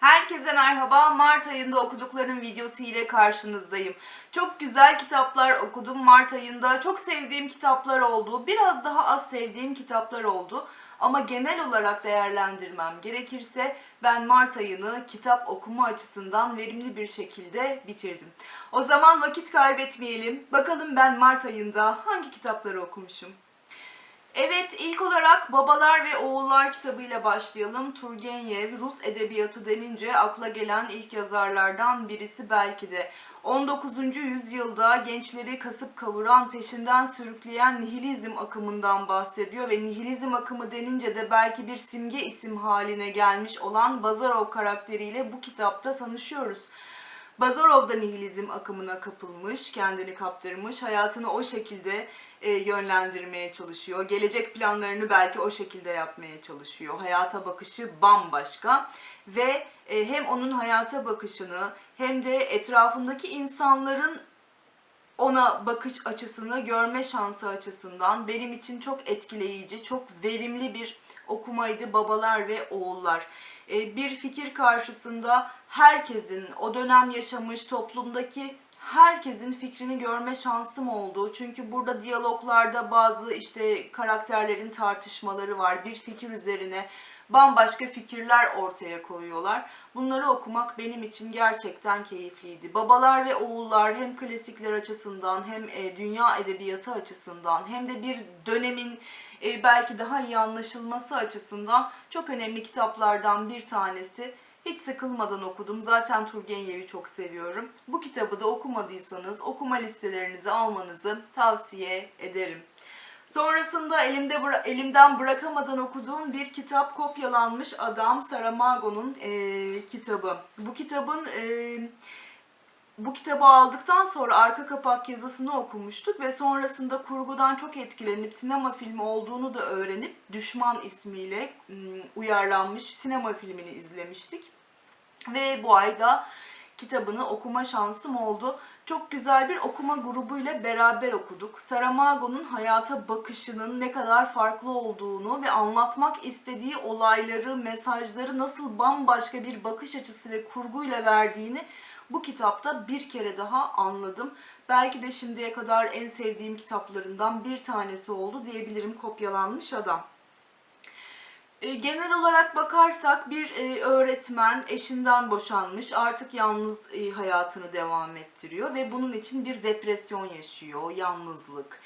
Herkese merhaba. Mart ayında okuduklarım videosu ile karşınızdayım. Çok güzel kitaplar okudum Mart ayında. Çok sevdiğim kitaplar oldu. Biraz daha az sevdiğim kitaplar oldu. Ama genel olarak değerlendirmem gerekirse ben Mart ayını kitap okuma açısından verimli bir şekilde bitirdim. O zaman vakit kaybetmeyelim. Bakalım ben Mart ayında hangi kitapları okumuşum? Evet, ilk olarak Babalar ve Oğullar kitabıyla başlayalım. Turgenev, Rus edebiyatı denince akla gelen ilk yazarlardan birisi belki de. 19. yüzyılda gençleri kasıp kavuran, peşinden sürükleyen nihilizm akımından bahsediyor ve nihilizm akımı denince de belki bir simge isim haline gelmiş olan Bazarov karakteriyle bu kitapta tanışıyoruz. Bazarov da nihilizm akımına kapılmış, kendini kaptırmış, hayatını o şekilde e, yönlendirmeye çalışıyor. Gelecek planlarını belki o şekilde yapmaya çalışıyor. Hayata bakışı bambaşka ve e, hem onun hayata bakışını hem de etrafındaki insanların ona bakış açısını görme şansı açısından benim için çok etkileyici, çok verimli bir okumaydı Babalar ve Oğullar. Ee, Bir fikir karşısında herkesin, o dönem yaşamış toplumdaki herkesin fikrini görme şansım oldu. Çünkü burada diyaloglarda bazı işte karakterlerin tartışmaları var. Bir fikir üzerine bambaşka fikirler ortaya koyuyorlar. Bunları okumak benim için gerçekten keyifliydi. Babalar ve Oğullar hem klasikler açısından hem e, dünya edebiyatı açısından hem de bir dönemin e, belki daha iyi anlaşılması açısından çok önemli kitaplardan bir tanesi. Hiç sıkılmadan okudum. Zaten Turgenev'i çok seviyorum. Bu kitabı da okumadıysanız okuma listelerinize almanızı tavsiye ederim. Sonrasında elimde elimden bırakamadan okuduğum bir kitap Kopyalanmış Adam Saramago'nun eee, kitabı. Bu kitabın eee, bu kitabı aldıktan sonra arka kapak yazısını okumuştuk ve sonrasında kurgudan çok etkilenip sinema filmi olduğunu da öğrenip Düşman ismiyle uyarlanmış sinema filmini izlemiştik. Ve bu ayda kitabını okuma şansım oldu. Çok güzel bir okuma grubuyla beraber okuduk. Saramago'nun hayata bakışının ne kadar farklı olduğunu ve anlatmak istediği olayları, mesajları nasıl bambaşka bir bakış açısı ve kurguyla verdiğini bu kitapta bir kere daha anladım. Belki de şimdiye kadar en sevdiğim kitaplarından bir tanesi oldu diyebilirim Kopyalanmış Adam. E, Genel olarak bakarsak bir e, öğretmen eşinden boşanmış, artık yalnız e, hayatını devam ettiriyor ve bunun için bir depresyon yaşıyor, yalnızlık,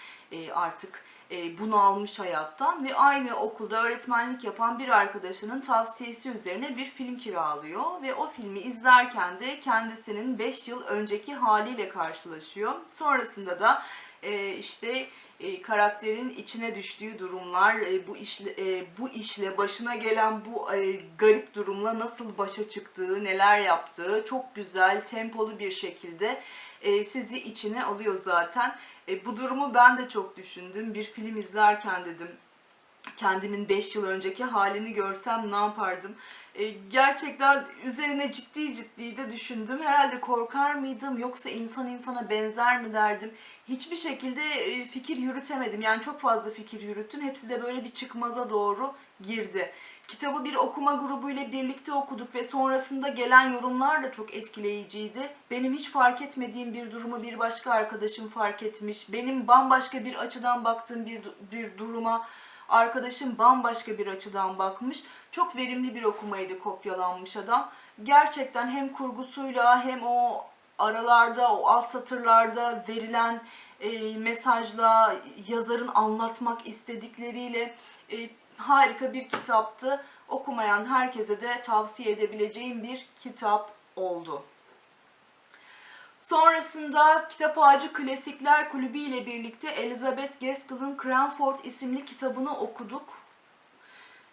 artık e, bunalmış hayattan ve aynı okulda öğretmenlik yapan bir arkadaşının tavsiyesi üzerine bir film kiralıyor ve o filmi izlerken de kendisinin 5 yıl önceki haliyle karşılaşıyor. Sonrasında da e, işte e, karakterin içine düştüğü durumlar, e, bu işle bu işle başına gelen bu garip durumla nasıl başa çıktığı, neler yaptığı çok güzel, tempolu bir şekilde e, sizi içine alıyor zaten. E, bu durumu ben de çok düşündüm. Bir film izlerken dedim kendimin 5 yıl önceki halini görsem ne yapardım? E, gerçekten üzerine ciddi ciddi de düşündüm. Herhalde korkar mıydım yoksa insan insana benzer mi derdim? Hiçbir şekilde e, fikir yürütemedim. Yani çok fazla fikir yürüttüm. Hepsi de böyle bir çıkmaza doğru girdi. Kitabı bir okuma grubuyla birlikte okuduk ve sonrasında gelen yorumlar da çok etkileyiciydi. Benim hiç fark etmediğim bir durumu bir başka arkadaşım fark etmiş. Benim bambaşka bir açıdan baktığım bir, bir duruma arkadaşım bambaşka bir açıdan bakmış. Çok verimli bir okumaydı kopyalanmış adam. Gerçekten hem kurgusuyla hem o aralarda, o alt satırlarda verilen e, mesajla, yazarın anlatmak istedikleriyle e, harika bir kitaptı. Okumayan herkese de tavsiye edebileceğim bir kitap oldu. Sonrasında Kitap Ağacı Klasikler Kulübü ile birlikte Elizabeth Gaskell'ın Cranford isimli kitabını okuduk.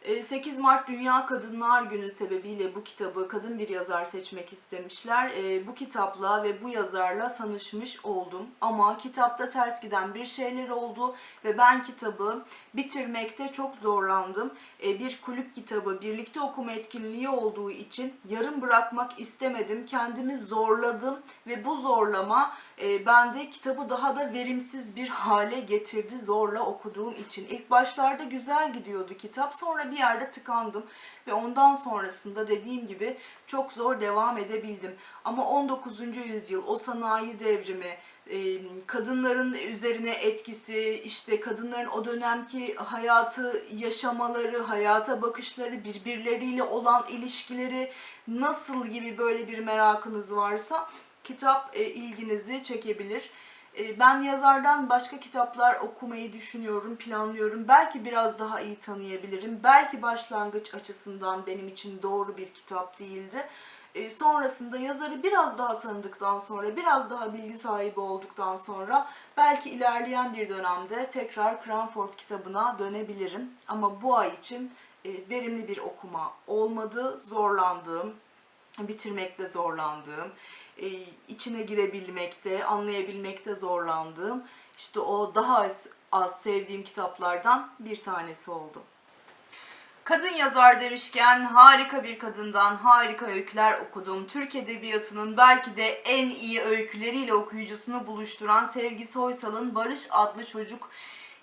Ee, 8 Mart Dünya Kadınlar Günü sebebiyle bu kitabı kadın bir yazar seçmek istemişler. Ee, Bu kitapla ve bu yazarla tanışmış oldum. Ama kitapta ters giden bir şeyler oldu ve ben kitabı bitirmekte çok zorlandım. E, bir kulüp kitabı, birlikte okuma etkinliği olduğu için yarım bırakmak istemedim. Kendimi zorladım ve bu zorlama e, bende kitabı daha da verimsiz bir hale getirdi zorla okuduğum için. İlk başlarda güzel gidiyordu kitap, sonra bir yerde tıkandım ve ondan sonrasında dediğim gibi çok zor devam edebildim. Ama 19. yüzyıl, o sanayi devrimi, kadınların üzerine etkisi, işte kadınların o dönemki hayatı yaşamaları, hayata bakışları, birbirleriyle olan ilişkileri nasıl gibi böyle bir merakınız varsa kitap ilginizi çekebilir. Ben yazardan başka kitaplar okumayı düşünüyorum, planlıyorum. Belki biraz daha iyi tanıyabilirim. Belki başlangıç açısından benim için doğru bir kitap değildi. E, sonrasında yazarı biraz daha tanıdıktan sonra, biraz daha bilgi sahibi olduktan sonra belki ilerleyen bir dönemde tekrar Cranford kitabına dönebilirim. Ama bu ay için e, verimli bir okuma olmadı, zorlandığım, bitirmekte zorlandığım, e, içine girebilmekte, anlayabilmekte zorlandığım, işte o daha az, az sevdiğim kitaplardan bir tanesi oldu. Kadın yazar demişken harika bir kadından harika öyküler okudum. Türk Edebiyatı'nın belki de en iyi öyküleriyle okuyucusunu buluşturan Sevgi Soysal'ın Barış adlı çocuk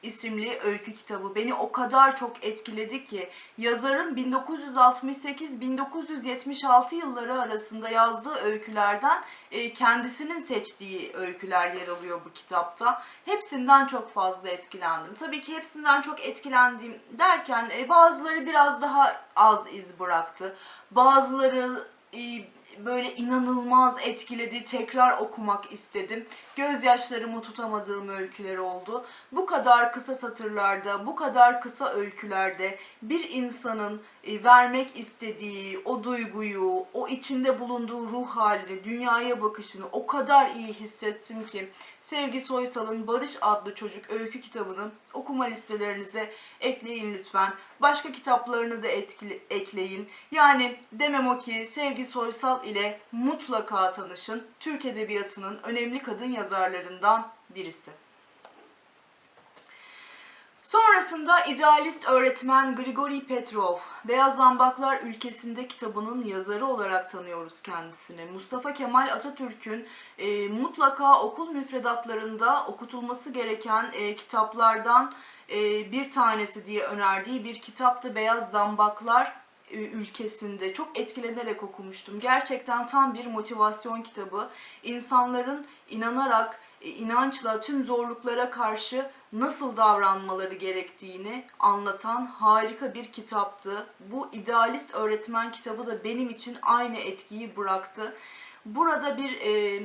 isimli öykü kitabı beni o kadar çok etkiledi ki yazarın 1968-1976 yılları arasında yazdığı öykülerden e, kendisinin seçtiği öyküler yer alıyor bu kitapta. Hepsinden çok fazla etkilendim. Tabii ki hepsinden çok etkilendim derken e, bazıları biraz daha az iz bıraktı. Bazıları e, böyle inanılmaz etkiledi. Tekrar okumak istedim. Gözyaşlarımı tutamadığım öyküler oldu. Bu kadar kısa satırlarda, bu kadar kısa öykülerde bir insanın e, vermek istediği o duyguyu, o içinde bulunduğu ruh halini, dünyaya bakışını o kadar iyi hissettim ki Sevgi Soysal'ın Barış adlı çocuk öykü kitabını okuma listelerinize ekleyin lütfen. Başka kitaplarını da etkili, ekleyin. Yani demem o ki Sevgi Soysal ile mutlaka tanışın. Türk Edebiyatı'nın önemli kadın yazarlarından birisi. Sonrasında idealist öğretmen Grigori Petrov, Beyaz Zambaklar Ülkesinde kitabının yazarı olarak tanıyoruz kendisini. Mustafa Kemal Atatürk'ün e, mutlaka okul müfredatlarında okutulması gereken e, kitaplardan e, bir tanesi diye önerdiği bir kitaptı Beyaz Zambaklar ülkesinde çok etkilenerek okumuştum. Gerçekten tam bir motivasyon kitabı. İnsanların inanarak, e, inançla tüm zorluklara karşı nasıl davranmaları gerektiğini anlatan harika bir kitaptı. Bu idealist öğretmen kitabı da benim için aynı etkiyi bıraktı. Burada bir e,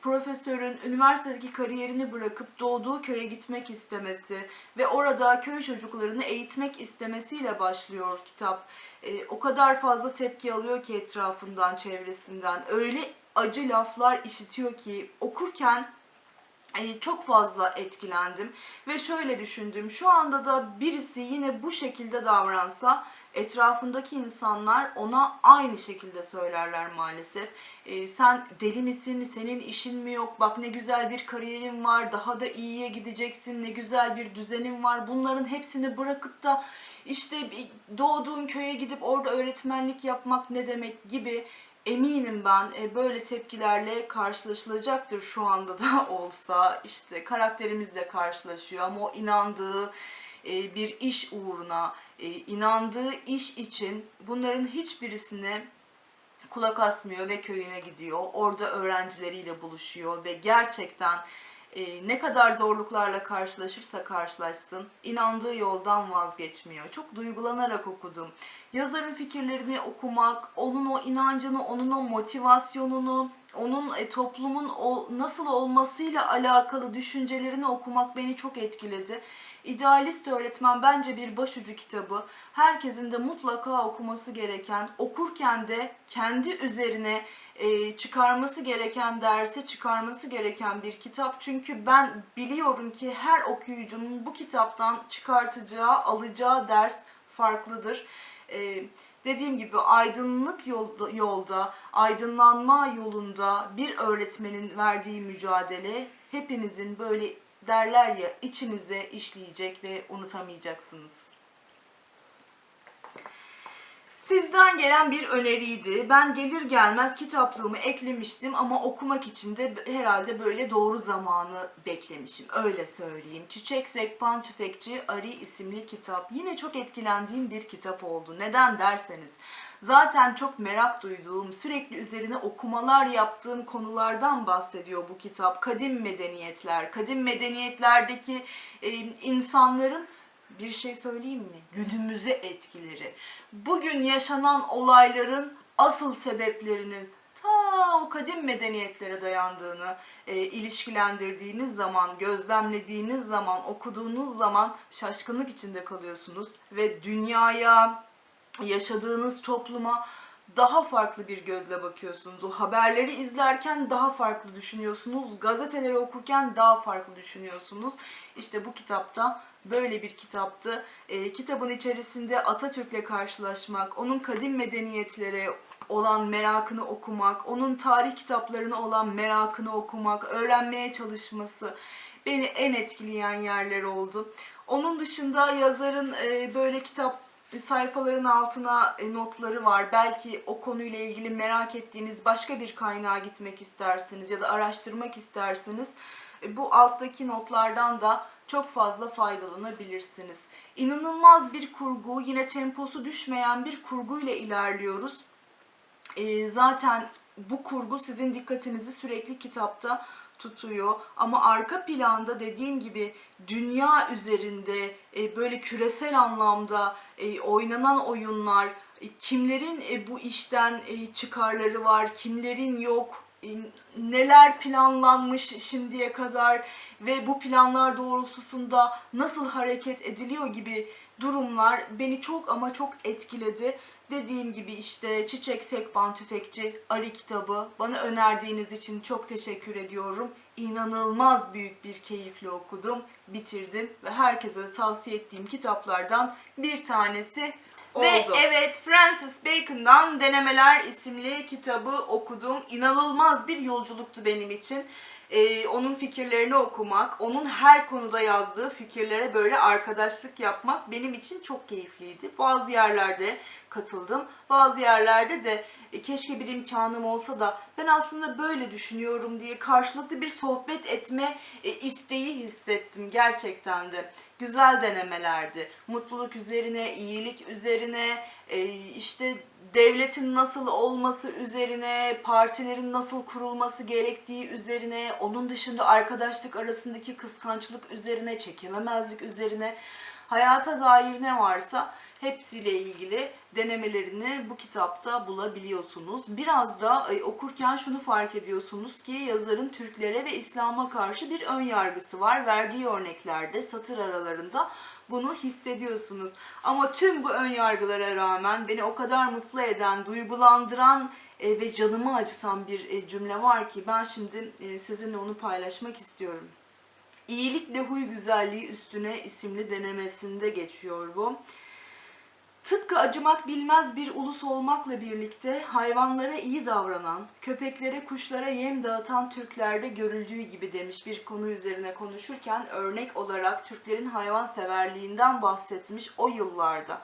profesörün üniversitedeki kariyerini bırakıp doğduğu köye gitmek istemesi ve orada köy çocuklarını eğitmek istemesiyle başlıyor kitap. E, o kadar fazla tepki alıyor ki etrafından, çevresinden. Öyle acı laflar işitiyor ki okurken e, çok fazla etkilendim ve şöyle düşündüm. Şu anda da birisi yine bu şekilde davransa etrafındaki insanlar ona aynı şekilde söylerler maalesef. E, sen deli misin? Senin işin mi yok? Bak ne güzel bir kariyerin var. Daha da iyiye gideceksin. Ne güzel bir düzenin var. Bunların hepsini bırakıp da işte doğduğun köye gidip orada öğretmenlik yapmak ne demek gibi eminim ben e, böyle tepkilerle karşılaşılacaktır şu anda da olsa. işte karakterimizle karşılaşıyor ama o inandığı e, bir iş uğruna, e, inandığı iş için bunların hiçbirisine kulak asmıyor ve köyüne gidiyor. Orada öğrencileriyle buluşuyor ve gerçekten e, ne kadar zorluklarla karşılaşırsa karşılaşsın inandığı yoldan vazgeçmiyor. Çok duygulanarak okudum. Yazarın fikirlerini okumak, onun o inancını, onun o motivasyonunu, onun toplumun o nasıl olmasıyla alakalı düşüncelerini okumak beni çok etkiledi. İdealist öğretmen bence bir başucu kitabı. Herkesin de mutlaka okuması gereken, okurken de kendi üzerine e, çıkarması gereken derse çıkarması gereken bir kitap. Çünkü ben biliyorum ki her okuyucunun bu kitaptan çıkartacağı, alacağı ders farklıdır. E, dediğim gibi aydınlık yolda, yolda, aydınlanma yolunda bir öğretmenin verdiği mücadele hepinizin böyle derler ya içinize işleyecek ve unutamayacaksınız. Sizden gelen bir öneriydi. Ben gelir gelmez kitaplığımı eklemiştim ama okumak için de herhalde böyle doğru zamanı beklemişim. Öyle söyleyeyim. Çiçek Sekpan Tüfekçi Ari isimli kitap. Yine çok etkilendiğim bir kitap oldu. Neden derseniz. Zaten çok merak duyduğum, sürekli üzerine okumalar yaptığım konulardan bahsediyor bu kitap. Kadim medeniyetler, kadim medeniyetlerdeki e, insanların bir şey söyleyeyim mi? Günümüze etkileri. Bugün yaşanan olayların asıl sebeplerinin ta o kadim medeniyetlere dayandığını e, ilişkilendirdiğiniz zaman, gözlemlediğiniz zaman, okuduğunuz zaman şaşkınlık içinde kalıyorsunuz ve dünyaya, yaşadığınız topluma daha farklı bir gözle bakıyorsunuz. O haberleri izlerken daha farklı düşünüyorsunuz. Gazeteleri okurken daha farklı düşünüyorsunuz. İşte bu kitapta böyle bir kitaptı. Ee, kitabın içerisinde Atatürk'le karşılaşmak, onun kadim medeniyetlere olan merakını okumak, onun tarih kitaplarına olan merakını okumak, öğrenmeye çalışması beni en etkileyen yerler oldu. Onun dışında yazarın e, böyle kitap sayfaların altına e, notları var. Belki o konuyla ilgili merak ettiğiniz başka bir kaynağa gitmek istersiniz ya da araştırmak istersiniz. E, Bu alttaki notlardan da çok fazla faydalanabilirsiniz. İnanılmaz bir kurgu, yine temposu düşmeyen bir kurguyla ilerliyoruz. E, zaten bu kurgu sizin dikkatinizi sürekli kitapta tutuyor. Ama arka planda dediğim gibi dünya üzerinde e, böyle küresel anlamda e, oynanan oyunlar, e, kimlerin e, bu işten e, çıkarları var, kimlerin yok, neler planlanmış şimdiye kadar ve bu planlar doğrultusunda nasıl hareket ediliyor gibi durumlar beni çok ama çok etkiledi. Dediğim gibi işte Çiçek Sekban Tüfekçi Ari kitabı bana önerdiğiniz için çok teşekkür ediyorum. İnanılmaz büyük bir keyifle okudum, bitirdim ve herkese tavsiye ettiğim kitaplardan bir tanesi Ve Oldu. evet Francis Bacon'dan Denemeler isimli kitabı okudum. İnanılmaz bir yolculuktu benim için. Ee, onun fikirlerini okumak, onun her konuda yazdığı fikirlere böyle arkadaşlık yapmak benim için çok keyifliydi. Bazı yerlerde katıldım, bazı yerlerde de e, keşke bir imkanım olsa da ben aslında böyle düşünüyorum diye karşılıklı bir sohbet etme e, isteği hissettim gerçekten de. Güzel denemelerdi. Mutluluk üzerine, iyilik üzerine, e, işte devletin nasıl olması üzerine, partilerin nasıl kurulması gerektiği üzerine, onun dışında arkadaşlık arasındaki kıskançlık üzerine, çekememezlik üzerine, hayata dair ne varsa hepsiyle ilgili denemelerini bu kitapta bulabiliyorsunuz. Biraz da okurken şunu fark ediyorsunuz ki yazarın Türklere ve İslam'a karşı bir ön yargısı var. Verdiği örneklerde satır aralarında bunu hissediyorsunuz. Ama tüm bu ön yargılara rağmen beni o kadar mutlu eden, duygulandıran e, ve canımı acıtan bir e, cümle var ki ben şimdi e, sizinle onu paylaşmak istiyorum. İyilikle huy güzelliği üstüne isimli denemesinde geçiyor bu. Tıpkı acımak bilmez bir ulus olmakla birlikte hayvanlara iyi davranan, köpeklere, kuşlara yem dağıtan Türklerde görüldüğü gibi demiş bir konu üzerine konuşurken örnek olarak Türklerin hayvanseverliğinden bahsetmiş o yıllarda.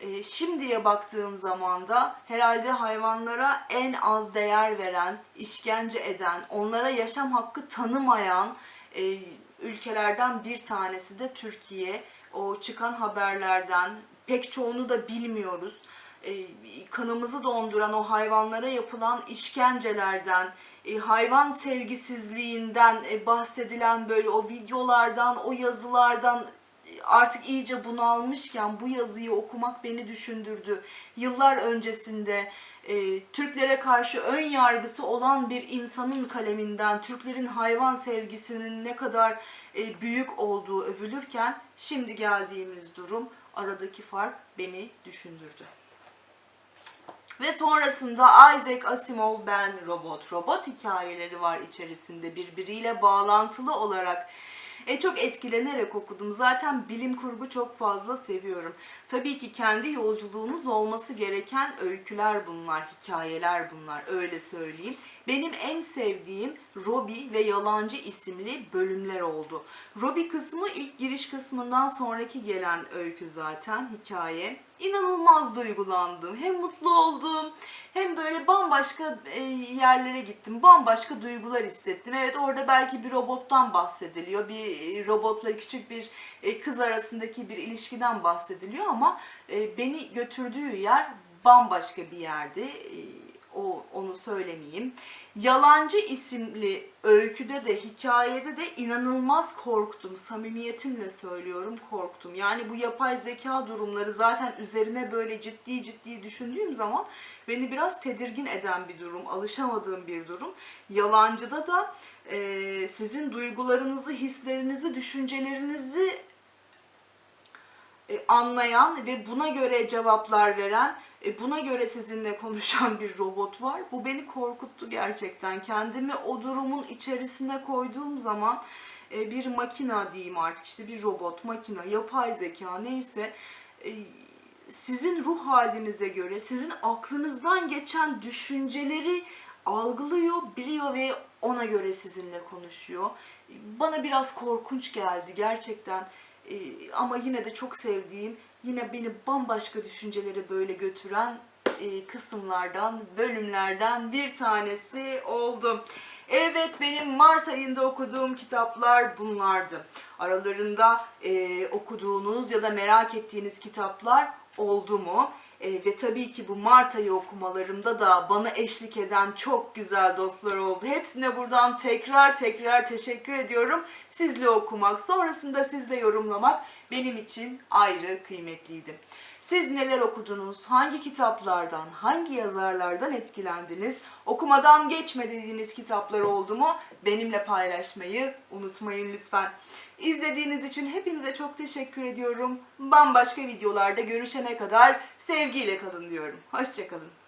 Ee, şimdiye baktığım zaman da herhalde hayvanlara en az değer veren, işkence eden, onlara yaşam hakkı tanımayan e, ülkelerden bir tanesi de Türkiye. O çıkan haberlerden pek çoğunu da bilmiyoruz. E, kanımızı donduran o hayvanlara yapılan işkencelerden, e, hayvan sevgisizliğinden e, bahsedilen böyle o videolardan, o yazılardan e, artık iyice bunalmışken bu yazıyı okumak beni düşündürdü. Yıllar öncesinde e, Türklere karşı ön yargısı olan bir insanın kaleminden Türklerin hayvan sevgisinin ne kadar e, büyük olduğu övülürken şimdi geldiğimiz durum aradaki fark beni düşündürdü. Ve sonrasında Isaac Asimov Ben Robot. Robot hikayeleri var içerisinde birbiriyle bağlantılı olarak. E, çok etkilenerek okudum. Zaten bilim kurgu çok fazla seviyorum. Tabii ki kendi yolculuğunuz olması gereken öyküler bunlar, hikayeler bunlar öyle söyleyeyim. Benim en sevdiğim Robbie ve Yalancı isimli bölümler oldu. Robbie kısmı ilk giriş kısmından sonraki gelen öykü zaten hikaye. İnanılmaz duygulandım. Hem mutlu oldum hem böyle bambaşka e, yerlere gittim. Bambaşka duygular hissettim. Evet orada belki bir robottan bahsediliyor. Bir e, robotla küçük bir e, kız arasındaki bir ilişkiden bahsediliyor ama beni götürdüğü yer bambaşka bir yerdi. O onu söylemeyeyim. Yalancı isimli öyküde de hikayede de inanılmaz korktum. Samimiyetimle söylüyorum korktum. Yani bu yapay zeka durumları zaten üzerine böyle ciddi ciddi düşündüğüm zaman beni biraz tedirgin eden bir durum, alışamadığım bir durum. Yalancıda da e, sizin duygularınızı, hislerinizi, düşüncelerinizi e, anlayan ve buna göre cevaplar veren, buna göre sizinle konuşan bir robot var. Bu beni korkuttu gerçekten. Kendimi o durumun içerisine koyduğum zaman e, bir makina diyeyim artık işte bir robot, makina, yapay zeka neyse e, sizin ruh halinize göre, sizin aklınızdan geçen düşünceleri algılıyor, biliyor ve ona göre sizinle konuşuyor. Bana biraz korkunç geldi gerçekten. Ama yine de çok sevdiğim, yine beni bambaşka düşüncelere böyle götüren e, kısımlardan, bölümlerden bir tanesi oldu. Evet benim Mart ayında okuduğum kitaplar bunlardı. Aralarında e, okuduğunuz ya da merak ettiğiniz kitaplar oldu mu? E, ve tabii ki bu Mart ayı okumalarımda da bana eşlik eden çok güzel dostlar oldu. Hepsine buradan tekrar tekrar teşekkür ediyorum. Sizle okumak, sonrasında sizle yorumlamak benim için ayrı kıymetliydi. Siz neler okudunuz? Hangi kitaplardan, hangi yazarlardan etkilendiniz? Okumadan geçme dediğiniz kitaplar oldu mu? Benimle paylaşmayı unutmayın lütfen. İzlediğiniz için hepinize çok teşekkür ediyorum. Bambaşka videolarda görüşene kadar sevgiyle kalın diyorum. Hoşçakalın.